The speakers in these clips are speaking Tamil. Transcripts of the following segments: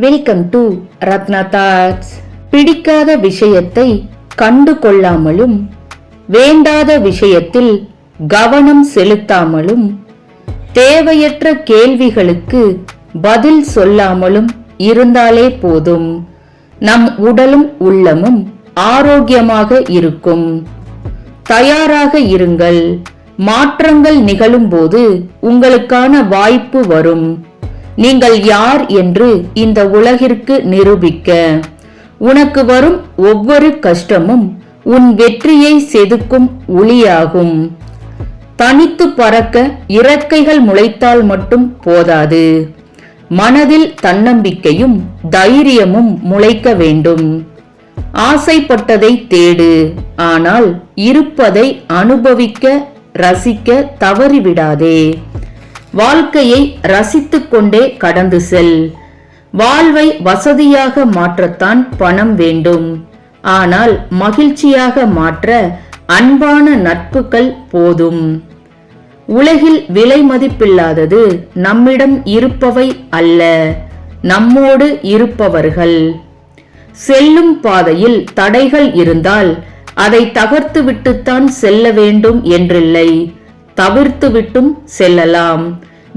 வெல்கம் டு ரத்னா தாட்ஸ் பிடிக்காத விஷயத்தை கண்டு கொள்ளாமலும் வேண்டாத விஷயத்தில் கவனம் செலுத்தாமலும் தேவையற்ற கேள்விகளுக்கு பதில் சொல்லாமலும் இருந்தாலே போதும். நம் உடலும் உள்ளமும் ஆரோக்கியமாக இருக்கும். தயாராக இருங்கள். மாற்றங்கள் நிகழும்போது உங்களுக்கான வாய்ப்பு வரும். நீங்கள் யார் என்று இந்த உலகிற்கு நிரூபிக்க. உனக்கு வரும் ஒவ்வொரு கஷ்டமும் உன் வெற்றியை செதுக்கும் ஒளியாகும். தனித்து பறக்க இறக்கைகள் முளைத்தால் மட்டும் போதாது. மனதில் தன்னம்பிக்கையும் தைரியமும் முளைக்க வேண்டும். ஆசைப்பட்டதை தேடு ஆனால் இருப்பதை அனுபவிக்க ரசிக்க தவறிவிடாதே. வாழ்க்கையை ரசித்து கொண்டே கடந்து செல். வாழ்வை வசதியாக மாற்றத்தான் பணம் வேண்டும். ஆனால் மகிழ்ச்சியாக மாற்ற அன்பான நட்புகள் போதும். உலகில் விலை மதிப்பில்லாதது நம்மிடம் இருப்பவை அல்ல நம்மோடு இருப்பவர்கள். செல்லும் பாதையில் தடைகள் இருந்தால் அதை தகர்த்து விட்டுத்தான் செல்ல வேண்டும் என்றில்லை தவிர்த்து விட்டும் செல்லலாம்.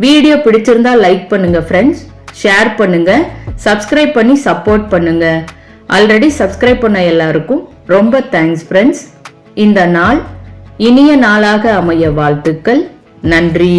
வீடியோ பிடிச்சிருந்தா லைக் பண்ணுங்க ஃப்ரெண்ட்ஸ் ஷேர் பண்ணுங்க. சப்ஸ்கிரைப் பண்ணி சப்போர்ட் பண்ணுங்க. ஆல்ரெடி சப்ஸ்கிரைப் பண்ண எல்லாருக்கும் ரொம்ப தேங்க்ஸ் ஃப்ரெண்ட்ஸ் இந்த நாள் இனிய நாளாக அமைய வாழ்த்துக்கள். நன்றி.